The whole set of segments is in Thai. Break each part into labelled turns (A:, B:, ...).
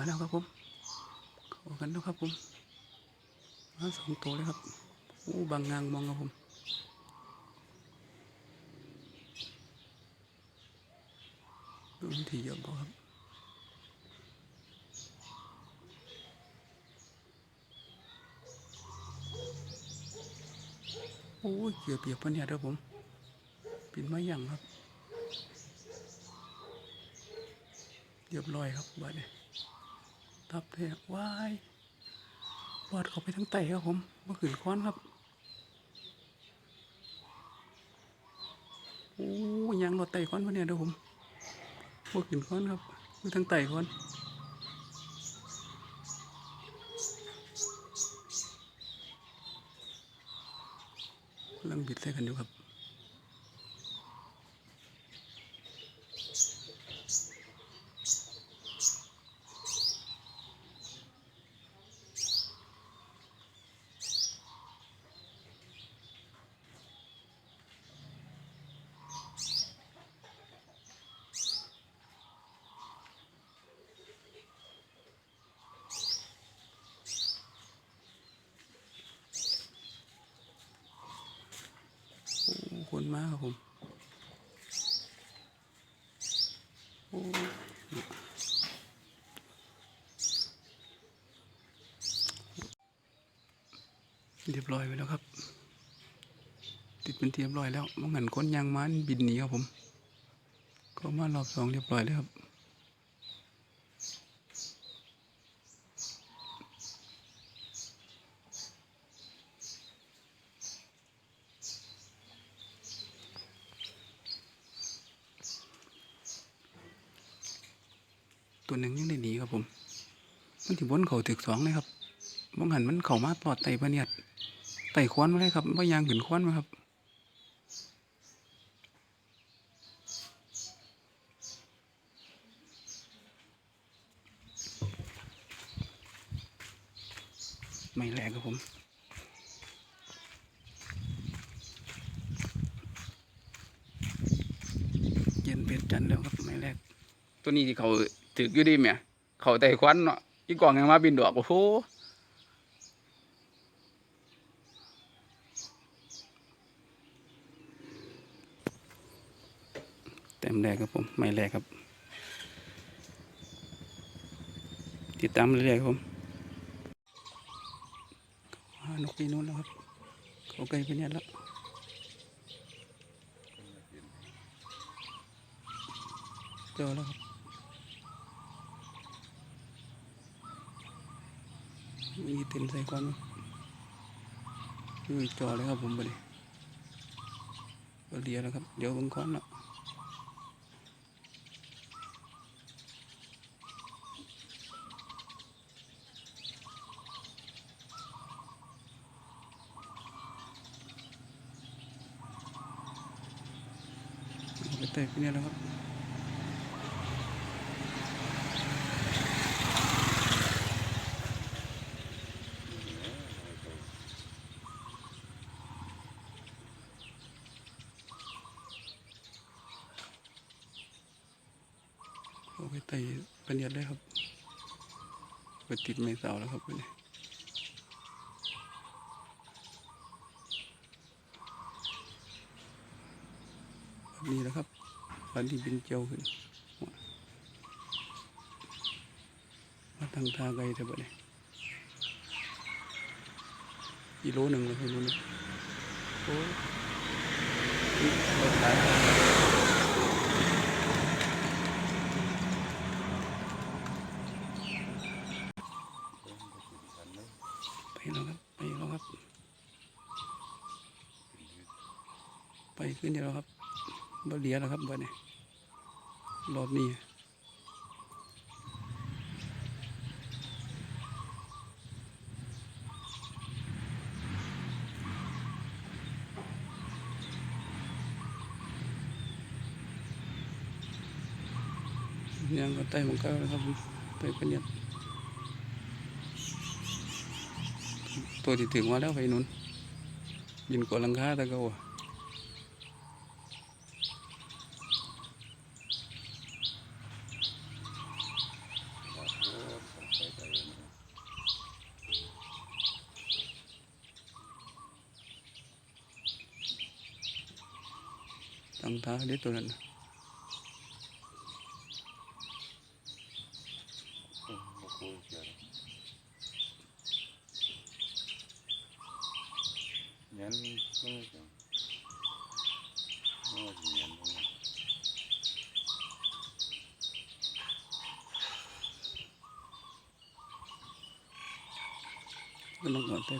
A: มาแล้วครับผมเข้ากันแล้วครับผมมาสองตัวเลยครับโอ้บางงางมองครับผมดูทีเยอะบ่ครับโอ้ยเกือบเปียกปะเนี่ยเด้อผมปินมาอย่งครับเรียบร้อยครับบ้านนี้ ทับแท้ว้ายบอดเขาไปทั้งไตครับผมเมื่อคืนค้อนครับโอ้ยยางรถไตค้อนวะเนี่ยเด้อผมเมื่อคืนค้อนครับคือทั้งไตค้อนกำลังบิดใส่กันอยู่ครับ มากครับผมเรียบร้อยไปแล้วครับ ติดเป็นเทียบร้อยแล้วมังหันคนยางมันบินหนีครับผม ก็มารอบสองเรียบร้อยแล้วครับ ตัวหนึ่งยังได้หนีครับผมมันถึงบนเขาถึกสองเลยครับบางหันมันเข่ามาตอดไตปะเนี่ยไตควนมาเลยครับว่ายางขึ้นควนมาครับไม่แรงครับผมเย็นเป็ดจันทร์แล้วครับไม่แรกตัวนี้ที่เขา ถืออยู่ดีแหม่เขาไต่ควันเนาะอีกล่องยังมาบินดอกโอ้โหเต็มแรกครับผมไม่แรกครับ ติดตามเรื่อยๆครับผมนกปีนู้นแล้วครับ เขาไกลไปเนี่ยแล้วเจอแล้วครับ มีเต็มใส่ก้อนอยู่จอเลยครับผมไปเลยเดียแล้วครับ เดี๋ยวบังค้อนละเอาไปเตะไปเนี่ยแล้วครับ อไปไต่เป็นยัดเลยครับไปติดไม้เสาแล้วครับไปเลยแบบนี้แล้วครับฟันที่บินเจียวขึ้นมาทางทางไกลเถอะบ่เนี่กิโลหนึ่งเลยคุณรู้ไหมโอ้ยนี่รถไหล ไปแล้วครับ ไปแล้วครับ ไปขึ้นเดียวแล้วครับบเหลียแล้วครับบ่เนี่ยรอบนี้ยังก็ไต่ของเก้าแล้วครับ ไปเป็นเนี่ยตัวที่ถึงมาแล้วไปนุ่นยินกว่าลังคาตะเกาอะ ท้าเด็ดตัวนั้นน่ะ
B: อืมบ่คุยเกี่ยวเงี้ยมันไม่เกี่ยวไม่ว่าสิเงี้ยมัน
A: ก็ลงก่อนใต้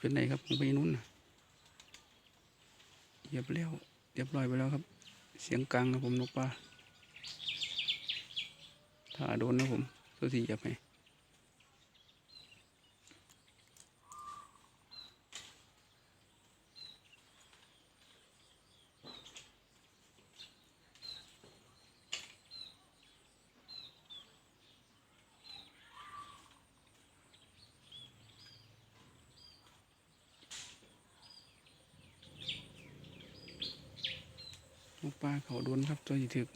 A: ขึ้นะครับผมเป็นไหนครับผมไปนู้นนะเหยียบแล้วเรียบร้อยไปแล้วครับ เสียงกลางครับผมนกปลาถ้าโดนนะผมตัวที่เหยียบให้ นกปลาเขาโดนครับตัวที่ถึก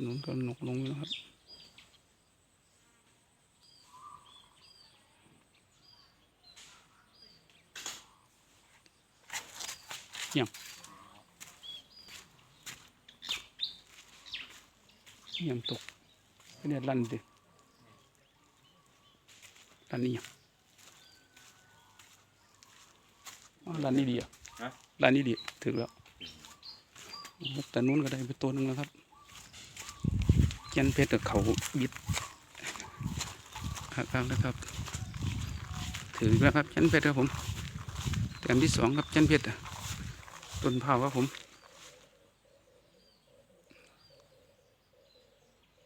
A: หนุนก็หนกลงแล้วครับเยังยังตกไม่ได้ลั่นดิลั่นนี่ยัง อ๋อ ร้านนี้ดีอะ
B: ฮะ
A: ร้านนี้ดีถึงแล้วแต่นู้นก็ได้ไปตัวหนึ่งแล้วครับเจนเพชรกับเขาบิดครับนะครับ ถือแล้วครับเจนเพชรครับผมแต้มที่สองครับเจนเพชรอะต้นเผาครับผม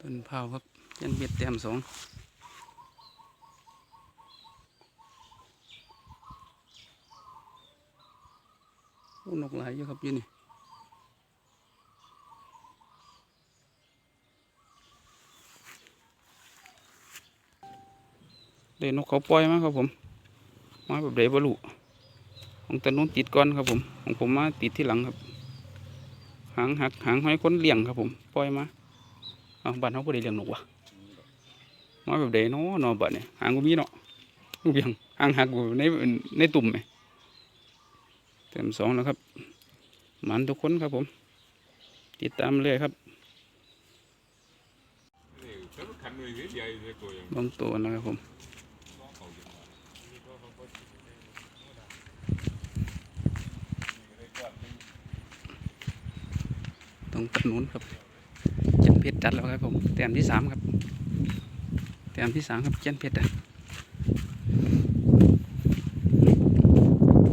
A: ต้นเผาครับเจนเพชรแต้มสอง นกหลายอยู่ครับยี่นี่เดนนกเขาปล่อยมาครับผม มาแบบเดบลูของตะนุนติดก่อนครับผม ของผมมาติดที่หลังครับ หางหักหางห้อยคนเลี้ยงครับผม ปล่อยมาเอาบ้านเขาได้เลี้ยงนกวะมาแบบเดเนาะนาะบ้านเนี่ยหางก็มีเนาะลูเบี้ยงหางหักอยู่ในในตุ่มไหม เต็มสองแล้วครับหมันทุกคนครับผม ติดตามเลยครับ
B: นี่ถ้ามันขันหน่วยนิดเดียวอยู่ในตัวอย่าง
A: บางตัวนะครับผมตรงตัดนู้นครับเจนเพชรจัดแล้วครับผมแต้มที่สามครับแต้มที่สามครับเจนเพชรอะ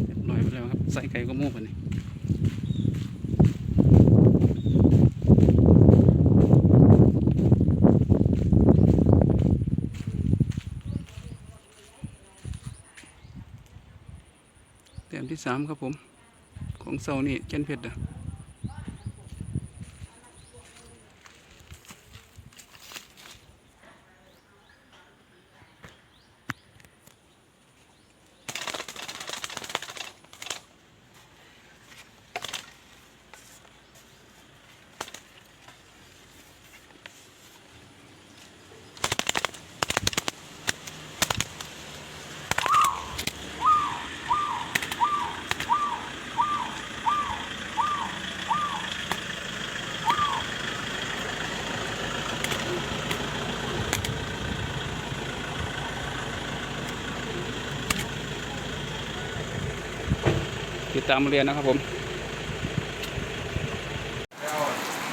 A: เรียบร้อยไปแล้วครับใส่ไก่ก็มู่ไปนี่แต้มที่สามครับผม ของเสานี่เจนเพชรอะ ตามเรียนนะครับผม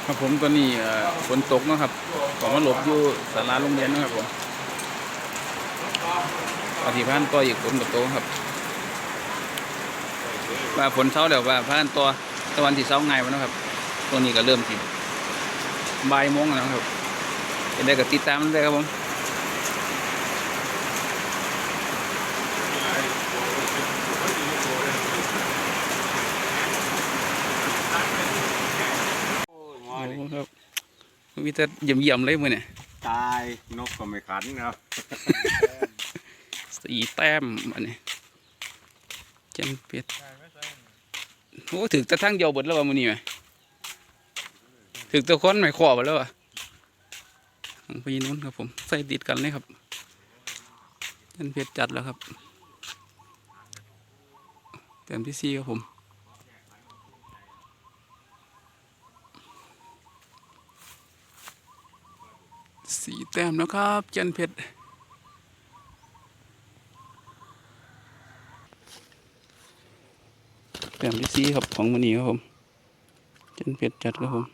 A: ครับผมตอนนี้ฝนตกนะครับผมมาหลบอยู่ศาลาโรงเรียนนะครับผมปฏิพันธ์ต่ออีกฝนกับโตครับว่าฝนเช้าแล้วว่าพันตัวตะวันที่เช้าไงวะนะครับตัวนี้ก็เริ่มติดบ่ายโมงแล้วครับเป็นได้ก็ติดตามได้ครับผม
B: โอ้ย
A: โอ้
B: มาดิ
A: ครับ มีแต่เยี่ยมๆเลยมือเนี่ย
B: ตายนกก็ไม่ขันครับ
A: สีแต้มอันนี้เจนเป็ดโอ้ถึงจะทั้งเดียวเบิดแล้วว่ามือนี้ไหมถึกตัวคนไม่ขอไปแล้วอะของพี่นู้นครับผมใส่ติดกันเลยครับเล่นเพชรจัดแล้วครับแต้มที่สี่ครับผม สี่แต้มแล้วครับเจนเพชรแต้มที่สี่ครับของมันนี้ครับผมเจนเพชรจัดครับผม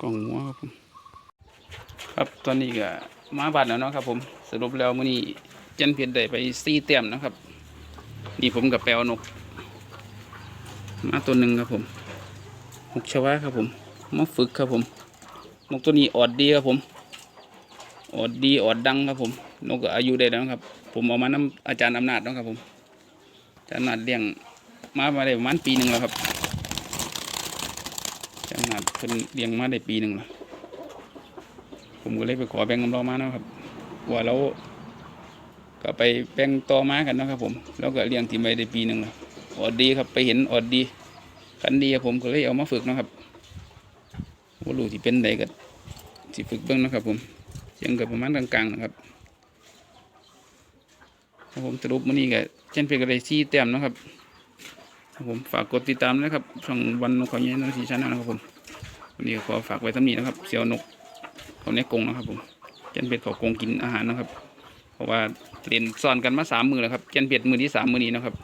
A: กล่องหัวครับผมครับตอนนี้ก็มาบัดแล้วเนาะครับ ผมสรุปแล้วมื้อนี้เจนเพียนได้ไปสี่เต็มนะครับ นี่ผมกับแปลวนก มาตัวหนึ่งครับผมหกชวาครับผมมาฝึกครับผม นกตัวนี้ออดดีครับผมออดดีออดดังครับผม นกอายุได้แล้วครับ ผมเอามาน้ำอาจารย์อำนาจนะครับผมอาจารย์อำนาจเลี้ยงมามาได้ประมาณปีหนึ่งแล้วครับ จังหวัดเพิ่นเลี้ยงมาได้ปีหนึ่งล้วผมก็เลยไปขอแบ่งกำเรามานะครับว่าเราก็ไปแบ่งต่อมากันนะครับผม แล้วก็เลี้ยงทีไม่ได้ปีหนึ่งล้วอดดีครับไปเห็นอดดีคันดีครับผมก็เลยเอามาฝึกนะครับว่ารู้ที่เป็นใดก็ที่ฝึกเบื้องนะครับ ผมเสียงกับประมาณกลางๆนะครับผมสรุปมื้อนี้ก็เช่นเพียงก็ได้ซี่แต้มนะครับ ครับผมฝากกดติดตามนะครับ ช่องวันนกเขาเย็นนทีชานนะครับผมวันนี้ขอฝากไว้ทำนี้นะครับ เสี่ยวนกเขาในกรงนะครับผมเจนเป็ดเขากรงกินอาหารนะครับ เพราะว่าเรียนสอนกันมาสามมือแล้วครับเจนเป็ดมือที่สามมือนี้นะครับ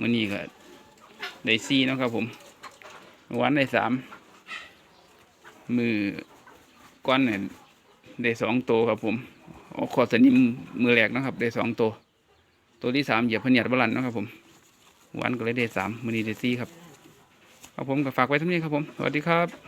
A: มือนี้ก็ได้ซี่นะครับผมวันได้สามมือก้อนเนี่ยได้สองตัวครับผมเอขอสนิมมือแรกนะครับ ได้สองตัว ตัวที่สามเหยียบพเนียดบาลันนะครับผมวันก็เลยได้สามมือนี้ได้สี่ครับครับผมก็ฝากไว้เท่านี้ครับผม สวัสดีครับ